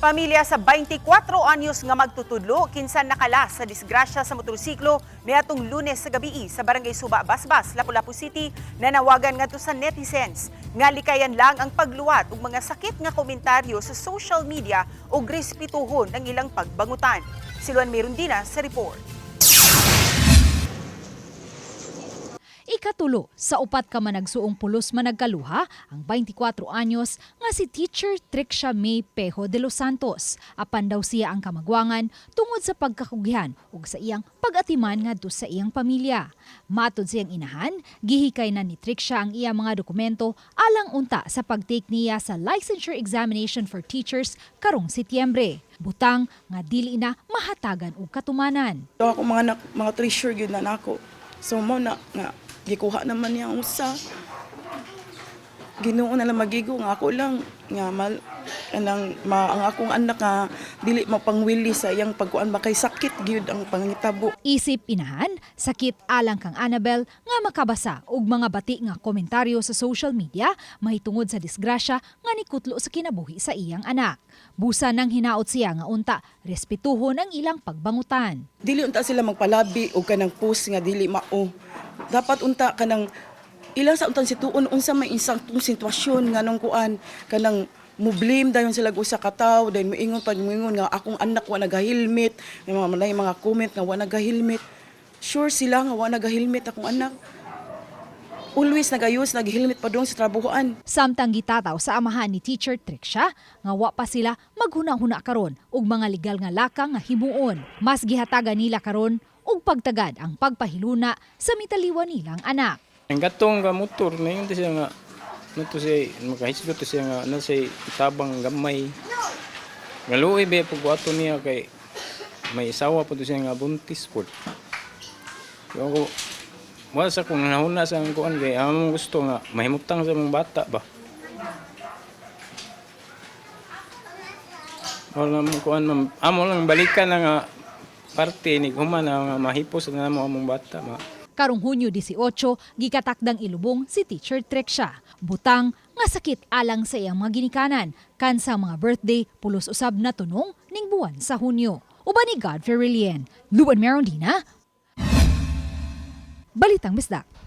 Pamilya sa 24 anyos nga magtutudlo kinsan nakala sa disgrasya sa motorsiklo niadtong Lunes sa gabi sa Barangay Suba, Basbas, Lapu-Lapu City nanawagan ngadto sa netizens nga likayan lang ang pagluwat ug mga sakit nga komentaryo sa social media ug respetuhon ang ilang pagbangutan. Siluan Merundina sa report. Ikatulo, sa upat ka managsuong pulos managkaluha, ang 24 anyos nga si Teacher Trixia May Pejo de los Santos. Apan daw siya ang kamagwangan tungod sa pagkakugihan ug sa iyang pag-atiman ngadto sa iyang pamilya. Matod siyang inahan, gihikay na ni Trixia ang iyang mga dokumento alang unta sa pagtake niya sa licensure examination for teachers karong Setyembre. Butang nga dili na mahatagan og katumanan. Ako mga anak, mga treasure gyud na nako. So mo na nga gikuha naman niya ang usa. Ginoo na lang magigo nga ako lang nga mal anang ma, ang akong anak nga dili mapangwili sa iyang pagkuan ba kay sakit gyud ang pangitabo. Isip inahan, sakit alang kang Annabel nga makabasa og mga bati nga komentaryo sa social media mahitungod sa disgrasya nga nikutlo sa kinabuhi sa iyang anak. Busa nang hinaot siya nga unta, respetuhon ang ilang pagbangutan. Dili unta sila magpalabi og kanang post nga dili mao. Dapat unta kanang ilang sa untang situon unsa may isang tung sitwasyon nga nung kuan kanang mo blame dayon sila go sa kataw dayon moingon pa moingon nga akong anak wa nagahilmet may mga malay mga comment nga wa nagahilmet sure sila nga wa nagahilmet akong anak. Always nagayos naghilmet pa dong sa trabahoan Samtang gitataw sa amahan ni Teacher Trixia nga wa pa sila maghuna-huna karon og mga legal nga lakang nga himuon. Mas gihatagan nila karon og pagtagad ang pagpahiluna sa mitaliwan nilang anak. Ang gatong nga motor na yun siya nga ano to siya makahisgot to siya nga ano siya itabang gamay. Nga luoy be pagwato niya kay may isawa po to siya nga buntis po. So ako wala sa kung nahuna sa ang kuan kay among gusto nga mahimutang sa mga bata ba. Wala mo kuan. Amo lang balikan na nga parte ni human na mahipos na mo among bata ba. Karong Hunyo 18, gikatakdang ilubong si Teacher Trexia. Butang nga sakit alang sa iyang mga ginikanan, kansa mga birthday pulos usab na tunong ning buwan sa Hunyo. Uban ni Godfrey Rillian, Luan Merondina, Balitang Bisdak.